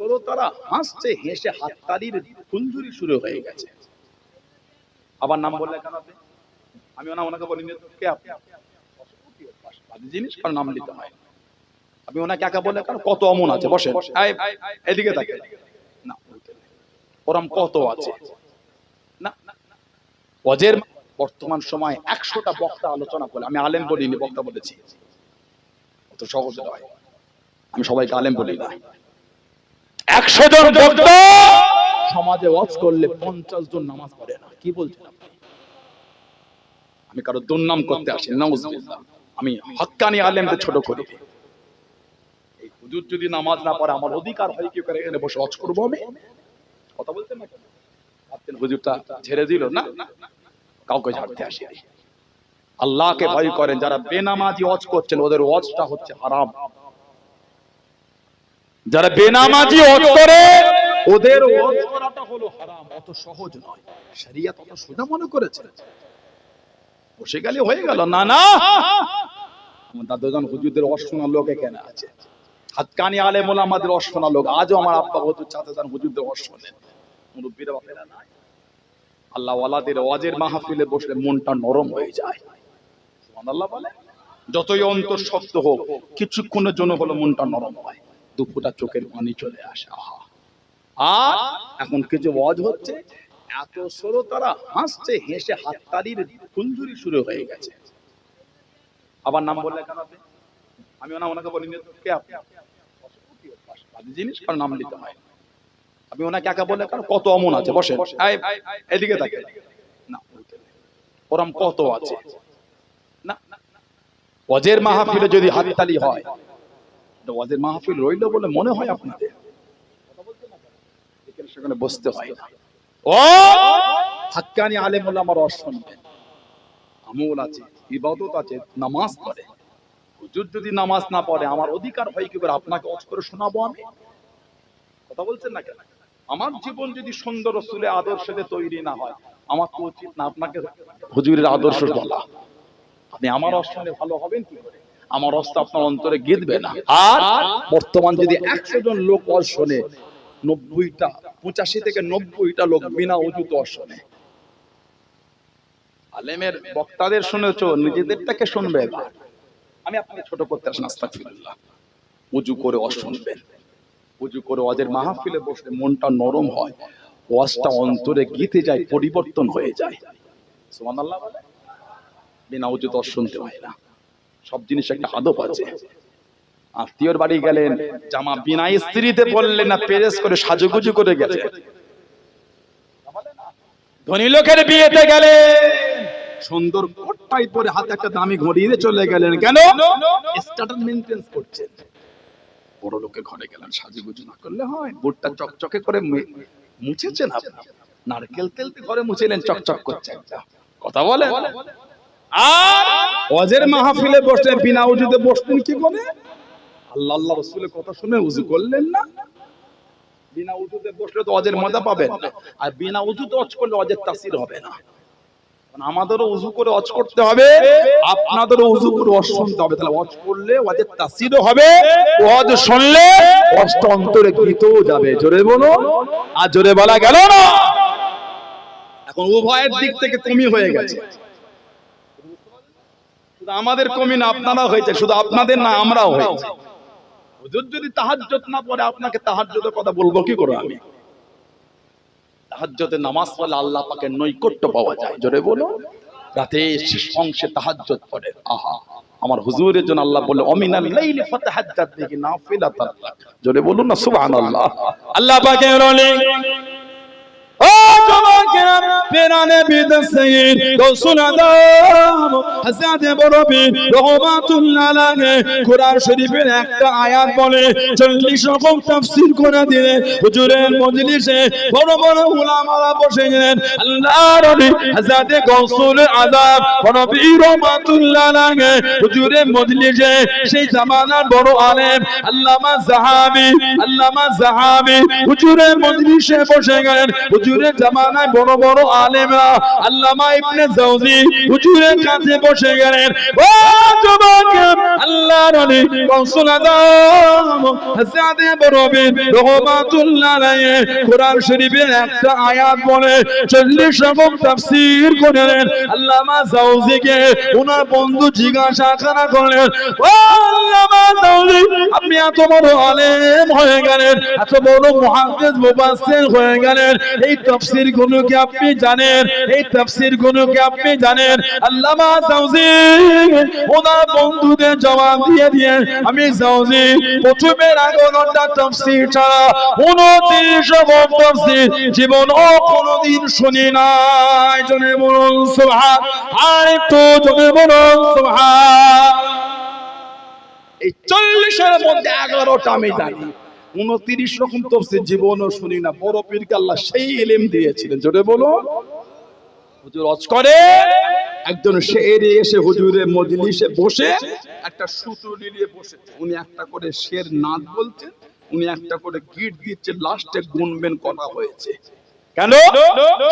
শ্রোতারা হাসছে, হেসে হাততালির ফুলঝুরি শুরু হয়ে গেছে। আবার নাম বললে কেন আমি ওনা ওনাকে বলিনি। কে আপনি? জিনিস, কারণ নাম নিতে হয়। আপনি ওনাকে একা কেন? কত অমন আছে বসে এদিকে থাকে না ওরম কত আছে? না। অজের বর্তমান সময় একশোটা বক্তা আলোচনা করে, আমি আলেম বলিনি, বক্তা বলেছি। অত সহজ নয়। আমি সবাইকে আলেম বলি না। একশো জন বক্তা সমাজে ওয়াজ করলে পঞ্চাশ জন নামাজ পড়ে না। কি বলছেন আমি কারও দুর্নাম করতে আসি নাউজুবিল্লাহ। আমি হক্কানি আলেমদের ছোট করি। এই হুজুর যদি নামাজ না পড়ে আমার অধিকার হয় কি করে? এখানে বসে ওয়াজ করব আমি? কথা বলতেন না? ভাবতেন হুজুরটা ঝেড়ে দিল না? কাউকে ঝাড়তে আসেনি। আল্লাহকে ভয় করেন যারা বেনামাজি ওয়াজ করছেন ওদের ওয়াজটা হচ্ছে হারাম। যারা বেনামাজি ওয়াজ করে ওদের করাটা হলো হারাম অত সহজ নয়। শরিয়াত অত সোজা মনে করেছে। বসে গেলে হয়ে গেল না না। আমার দাদুজন হুজুরদের অশোনা লোক এখানে আছে। হাতকানি আলেমুল আমাদের অশোনা লোক। আজও আমার আব্বা হুজুর চাচাজান হুজুরদের অশোনেন মুরব্বীরা বাপেরা নাই আল্লাহ ওয়ালাদের ওয়াজের মাহফিলে বসলে মনটা নরম হয়ে যায়। সুবহানাল্লাহ বলে যতই অন্তর শক্ত হোক কিছুক্ষণের জন্য হলো মনটা নরম হয়। দুপুরটা চোখের পানি চলে আসে। আহা। আর? এখন কিছু ওয়াজ হচ্ছে? এত শ্রোতারা হাসছে হেসে হাততালির ফুলঝুরি শুরু হয়ে গেছে। আবার নাম বললে কেন আমি ওনা ওনাকে বলিনি কে আপনি? জিনিস কারণ নাম নিতে হয়। আপনি ওনাকে একা বললে কেন? কত অমন আছে বসে এদিকে থাকে না ওরম কত আছে? না। ওয়াজের মাহফিলে যদি হাততালি হয় ওয়াজের মাহফিল রইল বলে মনে হয় আপনাদের। সেখানে বসতে হয় না। ও! হাক্কানি আমার আমল আছে ইবাদত আছে নামাজ পড়ে। হুজুর যদি নামাজ না পড়ে আমার অধিকার হয় কি করে? আপনাকে অজ করে শোনাবো আমি? কথা বলছেন না কেন? আমার জীবন যদি সুন্দর রসুলের আদর্শে তৈরি না হয় আমার তো উচিত না আপনাকে হুজুরের আদর্শ বলা। আপনি আমার অষ্টনে ভালো হবেন কি করে? আমার অস্ত আপনার অন্তরে গেঁথবে না। আর? বর্তমান যদি একশো জন লোক অজ শোনে নব্বইটা পঁচাশি থেকে নব্বইটা লোক বিনা উজুত শোনে আলেমের বক্তাদের শুনেছ নিজেদেরটাকে শুনবে এবার আমি আপনাকে ছোট করতে আসেন আস্তাগফিরুল্লাহ উজু করে অজ শুনবেন উজু করে ওয়াজের মাহফিলে বসলে মনটা নরম হয়। ওয়াজটা অন্তরে গীতে যায় পরিবর্তন হয়ে যায়। সুবহানাল্লাহ বলে বিনা উজু তো শুনতে হয় না। সব জিনিস একটা আদব আছে। আত্মীয়র বাড়ি গেলেন, জামা বিনা স্ত্রীতে পড়লেন না পেরেস করে সাজুগুজু করে গেছে। ধনী লোকের বিয়েতে গেলেন, সুন্দর কোটটাই পরে হাতে একটা দামি ঘড়ি দিয়ে চলে গেলেন। কেন? স্ট্যাটাস মেনটেন্স করছেন। বড় লোকের ঘরে গেলেন, সাজুগুজু না করলে হয়। বুটটা চকচকে করে মুছেছেন আপনি। নারকেল তেল ঘরে মুছেলেন চকচক করছে কথা বলে আর অজের মাহফিলে বসলে বিনা উজুতে বসতেন কি করে? আল্লাহ আল্লাহ রসুলের কথা শুনে উজু করলেন না। বিনা উজুতে বসলে তো অজের মজা পাবেন। আর বিনা উজুতে অজ করলে অজের তাসির হবে না। আমাদেরও উজু করে করতে হবে, আপনাদেরও উজু করে শুনতে হবে। তাহলে অজ করলে অজের হবে, অজ শুনলে অষ্ট অন্তরে গীতও যাবে। জোরে বলো আর জোরে বলা গেল না। এখন উভয়ের দিক থেকে কমি হয়ে গেছে। আমাদের কমি না আপনারা হয়েছে শুধু আপনাদের না, আমরাও হয়েছে। হুজুর যদি তাহাজ্জত না পড়ে, আপনাকে তাহাজ্জতের কথা বলব কি করে আমি? তাহাজ্জতে নামাজ পড়লে আল্লাহ পাকের নৈকট্য পাওয়া যায়। জোরে বলো রাতে শেষ অংশে তাহাজ্জত পড়ে। আহা, আমার হুজুরের জন্য আল্লাহ বলল, অমিনাল লাইলি ফাতাহাজ্জাত বিহি নাফিলাতান। জোরে বলুন না, সুবহানাল্লাহ। আল্লাহ পাকের রলি জমাকেরা পেরানে বিদসঈদ গৌসুল আদম হাসাদ বরবি রহমাতুল্লাহ আলাইহি, কোরআন শরীফের একটা আয়াত বলে 40 রকম তাফসীর করে দিলে হুজুরের মজলিসে বড় বড় উলামারা বসে গেলেন। আল্লাহর নবী হাসাদ গৌসুল আদম বরবি রহমাতুল্লাহ আলাইহি, হুজুরের মজলিসে সেই জামানার বড় আলেম, আল্লামা জাহাবি আল্লামা জাহাবি, হুজুরের মজলিসে বসে গেলেন। হুজুরের জামানায় বড় বড় আলেমরা আল্লামা ইবনে জাওজি হুজুরের কাছে বসে গেলেন। ও যুবক আল্লাহ নবী কৌশল আদম হযরত বরবি রহমাতুল্লাহ আলাইহি, কোরআন শরীফের একটা আয়াত বলে 40 রকম তাফসীর করেন আল্লামা জাওজিকে ওনার বন্ধু জিজ্ঞাসা করা করলেন, ও আল্লামা জাওজি আপনি এত বড় আলেম হয়ে গেলেন, এত বড় মুহাদ্দিস, মুফাসসির হয়ে গেলেন, এই তাফসীর গুলো কি আপনি জানেন? এই তাফসীরগুলো কি আপনি জানেন? আল্লামা জাওজি ওনার বন্ধুদের জবাব দিয়ে দিয়ে আমি জাওজি প্রথমের আগে ঘণ্টা তাফসীর ছাড়া উনত্রিশ রকম তাফসীর জীবন ও কোনোদিন শুনি নাই। জনে বলুন, সুবহান। আর একটু জনে বলুন, সুবহান। এই চল্লিশের মধ্যে এগারোটা আমি জানি। উনত্রিশ রকম তফসির জীবনও শুনি না। বড় পীরকে আল্লাহ সেই এলেম দিয়েছিলেন। জোরে বলো। হুজুর অজ করে। একজন শেরে এসে হুজুরের মজলিসে বসে একটা সুতো নিয়ে বসে। উনি একটা করে শের নাদ বলছেন উনি একটা করে গিট দিচ্ছে লাস্টে গুনবেন করা হয়েছে। কেন?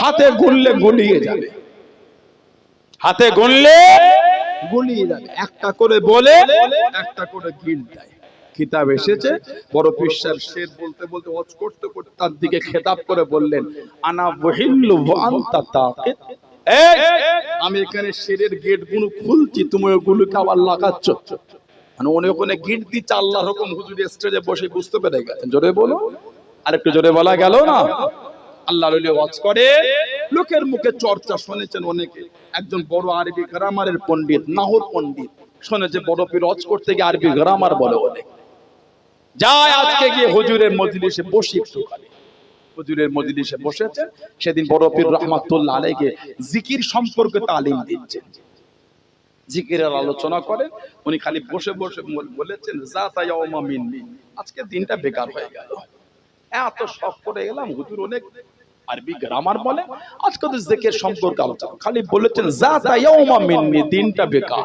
হাতে গুনলে গলিয়ে যাবে। হাতে গুনলে গুলিয়ে যাবে। একটা করে বলে একটা করে গিল দেয়। কিতাব এসেছে। বড় পিসার শের বলতে বলতে ওয়াজ করতে করতে তার দিকে খেতাব করে বললেন আনা বহিল্লু আনতা এই, আমি এখানে শেরের গেটগুলো খুলছি তুমি ওগুলোকে আবার লাগাচ্ছ। মানে উনি ওখানে গিট দিচ্ছে আল্লাহ রকম হুজুর স্টেজে বসে বুঝতে পেরে গেছেন। জোরে বলো। আরেকটু জোরে বলা গেল না? আল্লাহ রইলে ওয়াজ করে। লোকের মুখে চর্চা শুনেছেন অনেকে। একজন বড় আরবি গ্রামারের পণ্ডিত নাহর পণ্ডিত। শুনেছে বড় পীর ওয়াজ করতে গিয়ে আরবি গ্রামার বলে অনেক। যায় আজকে গিয়ে হুজুরের মজলিসে বসি একটুখানি। হুজুরের মজলিসে বসেছে, সেদিন বড় পীর রহমাতুল্লাহ আলাইকে জিকির সম্পর্কে তালিম দিচ্ছেন। জিকিরের আলোচনা করেন, উনি খালি বসে বসে বলেছেন আজকে দিনটা বেকার হয়ে গেল। এত শখ করে গেলাম, হুজুর অনেক আরবি গ্রামার বলে, আজকে তো জিকির সম্পর্কে আলোচনা। খালি বলেছেন জাতা ইয়াউমা মিন্নি দিনটা বেকার।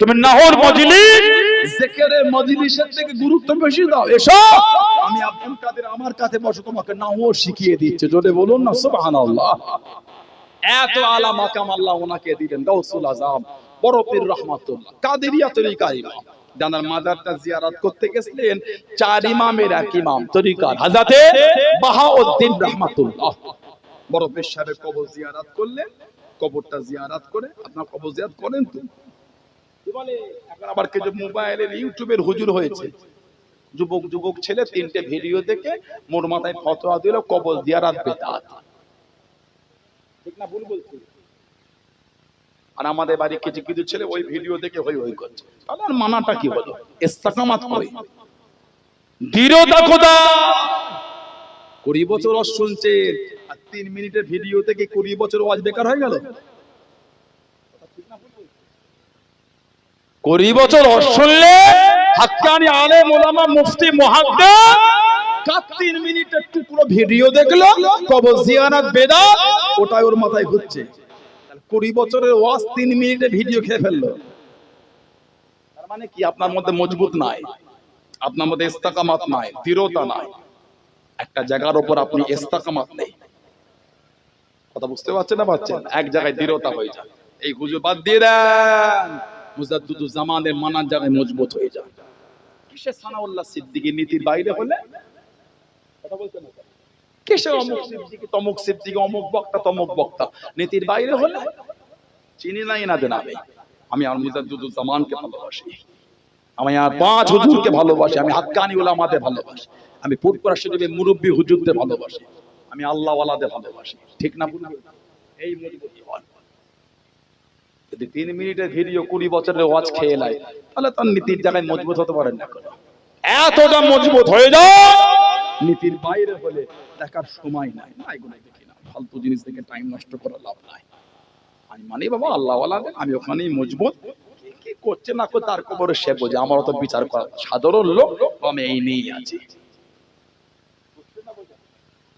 তুমি নাহর মজলিস। চার ইমামের এক ইমাম তরিকার হাজাতে বাহাউদ্দিন রহমাতুল্লাহ। বড় পীর সাহেবের কবর জিয়ারত করলেন, কবরটা জিয়ারত করে, আপনার কবর জিয়ারত করেন তো। আবার কিছু মোবাইলের ইউটিউবের হুজুর হয়েছে। যুবক যুবক ছেলে তিনটে ভিডিও দেখে মোর মাথায় ফতোয়া দিল জিয়ারত বেদাত ঠিক না ভুল বলছি? আর আমাদের কিছু কিছু ছেলে ওই ভিডিও দেখে হই হই করছে। তাহলে আর মানাটা কি হলো কুড়ি বছর শুনছেন আর তিন মিনিটের ভিডিও থেকে কুড়ি বছর ওয়াজ বেকার হয়ে গেল? কুড়ি বছর হাক্কানি আলেম ওলামা মুফতি কি? আপনার মধ্যে মজবুত নাই। আপনার মধ্যে ইস্তাকামাত নাই, দৃঢ়তা নাই। একটা জায়গার উপর আপনি ইস্তাকামাত নেই। কথা বুঝতে পারছেন না পাচ্ছেন এক জায়গায় দৃঢ়তা হয়ে যায়। এই হুজুর বাদ দিয়ে দেন। মজবুত হয়ে যায়। কিসে সানাউল্লাহ নীতির বাইরে হলে? কথা বলতে না আমি আমি আর ভালোবাসি। আমি আর পাঁচ ভালোবাসি। আমি ভালোবাসি। আমি পুরপুরা মুরব্বী ভালোবাসি। আমি আল্লাহওয়ালাদের ভালোবাসি। ঠিক না এই মজবুতি হয় যদি তিন মিনিটের ভিডিও কুড়ি বছরের ওয়াজ খেয়ে নেয়, তাহলে তার নীতির জায়গায় মজবুত হতে পারেন না এতটা মজবুত হয়ে যাও! নীতির বাইরে হলে দেখার সময় নাই। দেখি না। ফালতু জিনিস দেখে টাইম নষ্ট করা লাভ নাই। আমি মানি বাবা আল্লাহ আমি ওখানেই মজবুত। কি করছে না করছে, তার খবরে সে বোঝে। আমার অত বিচার করা সাধারণ লোক আমি এই নিয়েই আছি।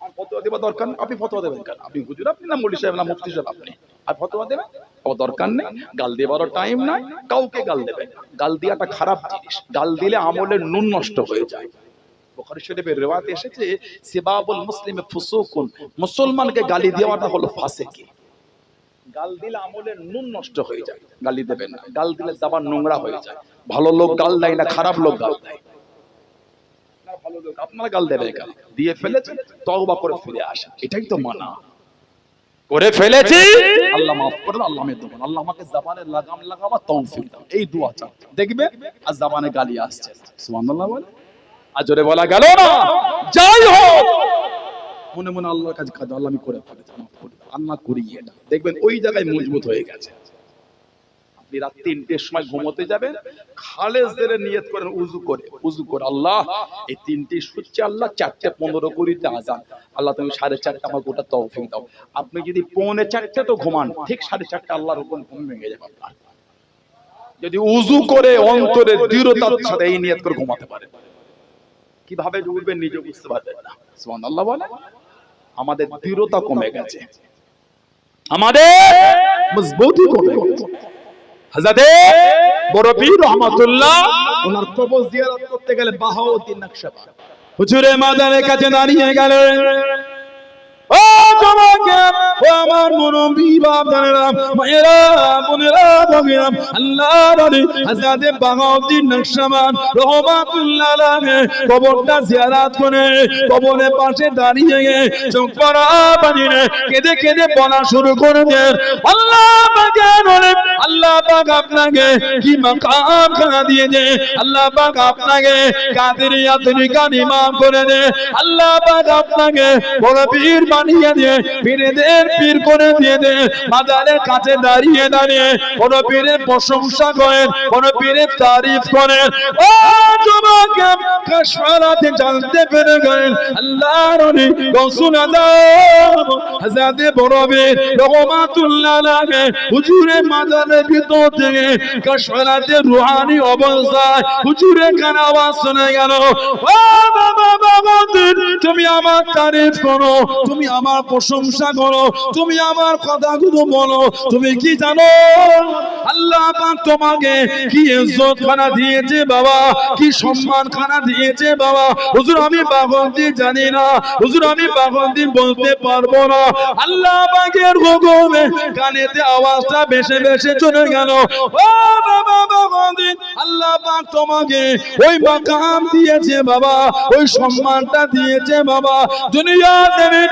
আর ফতোয়া দেওয়া দরকার আপনি ফতোয়া দেবেন আপনি হুজুর, আপনি না মৌলী সাহেব, না মুফতি সাহেব আপনি? আর ফতোয়া দেবেন ও দরকার নেই। গাল দেবারও টাইম নাই। কাউকে গাল দেবেন না। গাল দেওয়াটা খারাপ জিনিস। গাল দিলে আমলের নুন নষ্ট হয়ে যায়। গালি গাল ভালো লোক গাল দেয় না, খারাপ লোক গাল দেয়। গাল দেবে দিয়ে ফেলেছেন, তওবা করে ফিরে আসেন। এটাই তো মানা। করে ফেলেছি। আল্লাহ মাফ করেন আল্লাহ আমি আল্লাহ আমাকে জাবানের লাগাম লাগাবা তৌফিক দাও। এই দোয়া চা দেখবে? আর জাবানে গালি আসছে। সুবহানাল্লাহ বলে? আর জোরে বলা গেল না। যাই হোক। মনে মনে আল্লাহর কাছে কাজ আল্লাহ আমি করে ফেলেছি, মাফ করে। আল্লাহ করিয়ে এটা দেখবেন ওই জায়গায় মজবুত হয়ে গেছে। আপনি রাত তিনটের সময় ঘুমোতে যাবেন খালেজ দিলে নিয়ত করেন উজু করে উজু করে। আল্লাহ, এই তিনটে সূর্যে আল্লাহ চারটে পনেরো কুড়িতে আজান। আল্লাহ তুমি সাড়ে চারটে আমার গোটা তৌফিক দাও। আপনি যদি পৌনে চারটে তো ঘুমান, ঠিক সাড়ে চারটে আল্লাহর হুকুম ঘুম ভেঙে যাবে আপনার। যদি উজু করে অন্তরে দৃঢ়তার সাথে এই নিয়ত করে ঘুমাতে পারে। কীভাবে উঠবেন নিজে বুঝতে পারবেন না। সুবহানাল্লাহ বলে আমাদের দৃঢ়তা কমে গেছে। আমাদের মজবুতি কমে গেছে। হাজাদে বড় পীর রহমাতুল্লাহ ওনার কবর জিয়ারত করতে গেলে বাহাউদ্দিন নকশবন্দ হুজুরে মাদারের কাছে দাঁড়িয়ে গেলেন। ও জমাকে ও আমার মুরব্বী বাবারা মায়েরা বোনেরা ভগিরা আল্লাহ রানি হাজরাতে বাগাউদ্দিন নকশবন্দ রহমাতুল্লাহ আলাইহি কবরটা জিয়ারত করে কবরের পাশে দাঁড়িয়ে চোখ পড়া বানিয়ে কেঁদে কেঁদে বলা শুরু করে দেন। আল্লাহ বলে আল্লাহ পাক আপনাকে কি মাকাম খানা দিয়ে দে? আল্লাহ পাক আপনাকে কাদেরিয়া তরিকা ইমাম করে দে? আল্লাহ পাক আপনাকে বড় পীর বানিয়ে দে, পীরদের পীর করে দিয়ে দে মাদারের কাছে দাঁড়িয়ে দাঁড়িয়ে বড় পীরের প্রশংসা করেন, বড় পীরের তারিফ করেন। ও যুবক, কাশফারাতে জানতে পেরে গেলেন আল্লাহ রনি রসুল আদম হাজাতে বড় বীর রহমাতুল্লাহ আলাইহি। হুজুরে মাদারের ভিতর থেকে কাশফারাতে রুহানি অবস্থায় হুজুরে কান আওয়াজ শুনে গেল, ও বাবা বাবা তুমি আমার তারিফ করো, তুমি আমার প্রশংসা করো, তুমি আমার কথাগুলো বলো, তুমি কি জানো? আল্লাহ পাক তোমাকে কি ইজ্জত খানা দিয়েছে বাবা? কি সম্মান খানা দিয়েছে বাবা? হুজুর, আমি পাগন্দি জানি না। হুজুর, আমি পাগন্দি বলতে পারব না। আল্লাহ পাকের হুকুমে কানেতে আওয়াজটা বেশে বেশে চলে গেল। ও বাবা পাগন্দি আল্লাহ পাক তোমাকে ওই মাকাম দিয়েছে বাবা, ওই সম্মানটা দিয়েছে বাবা। দুনিয়া দেবে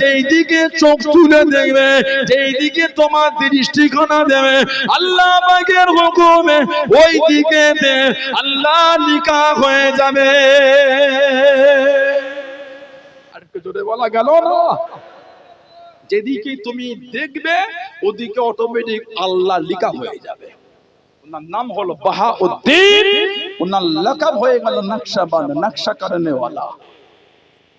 যেই দিকে চোখ তুলে দেখবে, যেই দিকে তোমার দৃষ্টিকোণা দেবে, আল্লাহ পাকের হুকুমে ওই দিকে আল্লাহ নিকা হয়ে যাবে। আর একটু জোরে বলা গেল না? যেদিকে তুমি দেখবে, ওদিকে অটোমেটিক আল্লাহ লিখা হয়ে যাবে। ওনার নাম হলো বাহাউদ্দিন। ওনার লাকাব হয়ে গেল নকশাবান, নকশা করনে ওয়ালা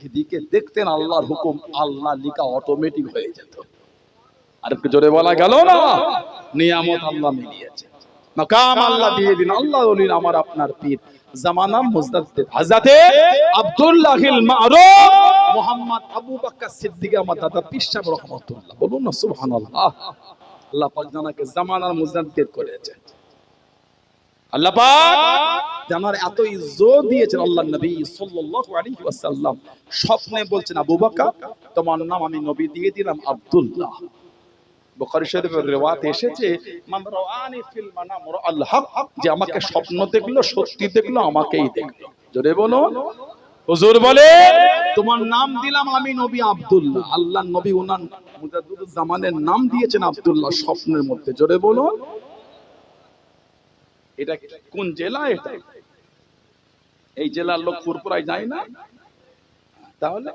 যেদিকে দেখতেন আল্লাহর হুকুম, আল্লাহ লিখা অটোমেটিক হয়ে যেত। আর জোরে বলা গেল না? নিয়ামত আল্লাহ মিলিয়েছে। মাকাম আল্লাহ দিয়ে দিন। আল্লাহ বলিন আমার আপনার পীর। জামানা মুজদাদ হাজাতে আব্দুল্লাহিল মারুফ মোহাম্মদ আবু বকর সিদ্দিক আমার দাদা পীর সাহেব রহমাতুল্লাহ। বলুন না সুবহানাল্লাহ। আল্লাহ পাক জানাকে জামানার মুজদাদ করেছে। আল্লাহ পাক জানার এত ইজ্জত দিয়েছেন আল্লাহ নবী সাল্লাল্লাহু আলাইহি ওয়াসাল্লাম। স্বপ্নে বলছেন আবু বকর তোমার নাম আমি নবী দিয়ে দিলাম আব্দুল্লাহ। বুখারী শরীফের রিওয়ায়াত এসেছে মান রাআনি ফিল মানাম রাআল হক যে আমাকে স্বপ্ন দেখল সত্যি দেখল আমাকেই দেখল। জোরে বলো। হুজুর বলে তোমার নাম দিলাম আমি নবী আব্দুল্লাহ আল্লাহ নবী ওনার জামানের নাম দিয়েছেন আব্দুল্লাহ স্বপ্নের মধ্যে। জোরে বলো। এটা কোন জেলা এটা? এই জেলার লোক ফুরপুরায় যায় না? তাহলে